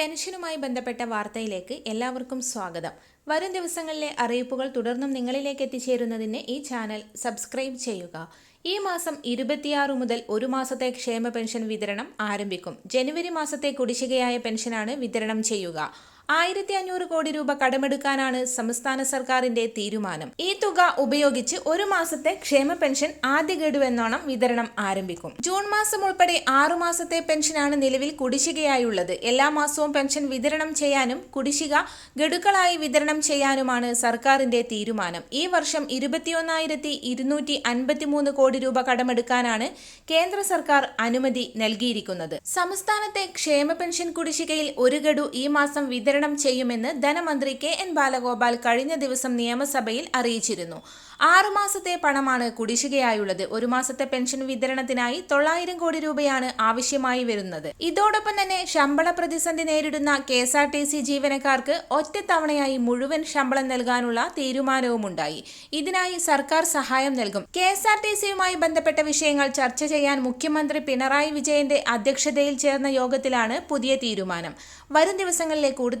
പെൻഷനുമായി ബന്ധപ്പെട്ട വാർത്തയിലേക്ക് എല്ലാവർക്കും സ്വാഗതം. വരും ദിവസങ്ങളിലെ അറിയിപ്പുകൾ തുടർന്നും നിങ്ങളിലേക്ക് എത്തിച്ചേരുന്നതിന് ഈ ചാനൽ സബ്സ്ക്രൈബ് ചെയ്യുക. ഈ മാസം ഇരുപത്തിയാറ് മുതൽ ഒരു മാസത്തെ ക്ഷേമ പെൻഷൻ വിതരണം ആരംഭിക്കും. ജനുവരി മാസത്തെ കുടിശ്ശികയായ പെൻഷനാണ് വിതരണം ചെയ്യുക. ആയിരത്തി അഞ്ഞൂറ് കോടി രൂപ കടമെടുക്കാനാണ് സംസ്ഥാന സർക്കാരിന്റെ തീരുമാനം. ഈ തുക ഉപയോഗിച്ച് ഒരു മാസത്തെ ക്ഷേമ പെൻഷൻ ആദ്യ ഗഡുവെന്നോണം വിതരണം ആരംഭിക്കും. ജൂൺ മാസം ഉൾപ്പെടെ ആറു മാസത്തെ പെൻഷനാണ് നിലവിൽ കുടിശ്ശികയായുള്ളത്. എല്ലാ മാസവും പെൻഷൻ വിതരണം ചെയ്യാനും കുടിശ്ശിക ഗഡുക്കളായി വിതരണം ചെയ്യാനുമാണ് സർക്കാരിന്റെ തീരുമാനം. ഈ വർഷം ഇരുപത്തിയൊന്നായിരത്തി ഇരുന്നൂറ്റി അൻപത്തിമൂന്ന് കോടി രൂപ കടമെടുക്കാനാണ് കേന്ദ്ര സർക്കാർ അനുമതി നൽകിയിരിക്കുന്നത്. സംസ്ഥാനത്തെ ക്ഷേമ പെൻഷൻ കുടിശ്ശികയിൽ ഒരു ഗഡു ഈ മാസം വിതരണം ചെയ്യുമെന്ന് ധനമന്ത്രി കെ എൻ ബാലഗോപാൽ കഴിഞ്ഞ ദിവസം നിയമസഭയിൽ അറിയിച്ചിരുന്നു. ആറുമാസത്തെ പണമാണ് കുടിശ്ശികയായുള്ളത്. ഒരു മാസത്തെ പെൻഷൻ വിതരണത്തിനായി തൊള്ളായിരം കോടി രൂപയാണ് ആവശ്യമായി വരുന്നത്. ഇതോടൊപ്പം തന്നെ ശമ്പള പ്രതിസന്ധി നേരിടുന്ന K S R T C ജീവനക്കാർക്ക് ഒറ്റത്തവണയായി മുഴുവൻ ശമ്പളം നൽകാനുള്ള തീരുമാനവുമുണ്ടായി. ഇതിനായി സർക്കാർ സഹായം നൽകും. കെ എസ് ആർ ടി സിയുമായി ബന്ധപ്പെട്ട വിഷയങ്ങൾ ചർച്ച ചെയ്യാൻ മുഖ്യമന്ത്രി പിണറായി വിജയന്റെ അധ്യക്ഷതയിൽ ചേർന്ന യോഗത്തിലാണ് പുതിയ തീരുമാനം. വരും ദിവസങ്ങളിലെ